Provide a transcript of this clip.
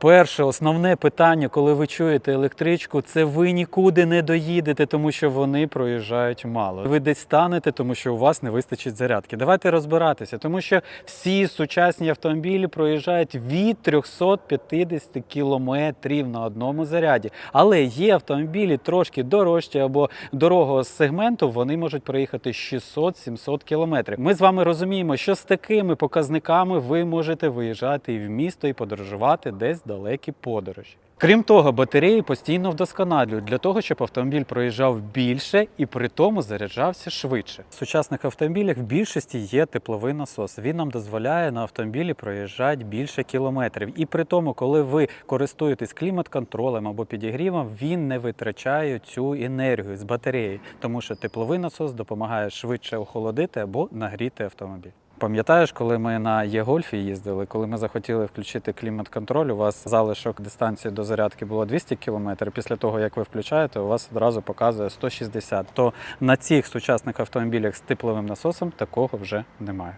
Перше, основне питання, коли ви чуєте електричку, це ви нікуди не доїдете, тому що вони проїжджають мало. Ви десь станете, тому що у вас не вистачить зарядки. Давайте розбиратися, тому що всі сучасні автомобілі проїжджають від 350 кілометрів на одному заряді. Але є автомобілі трошки дорожчі або дорогого сегменту, вони можуть проїхати 600-700 кілометрів. Ми з вами розуміємо, що з такими показниками ви можете виїжджати і в місто і подорожувати десь далекі подорожі. Крім того, батареї постійно вдосконалюють для того, щоб автомобіль проїжджав більше і при тому заряджався швидше. В сучасних автомобілях в більшості є тепловий насос. Він нам дозволяє на автомобілі проїжджати більше кілометрів. І при тому, коли ви користуєтесь клімат-контролем або підігрівом, він не витрачає цю енергію з батареї, тому що тепловий насос допомагає швидше охолодити або нагріти автомобіль. Пам'ятаєш, коли ми на Є-Гольфі їздили, коли ми захотіли включити клімат-контроль, у вас залишок дистанції до зарядки було 200 км. Після того, як ви включаєте, у вас одразу показує 160. То на цих сучасних автомобілях з тепловим насосом такого вже немає.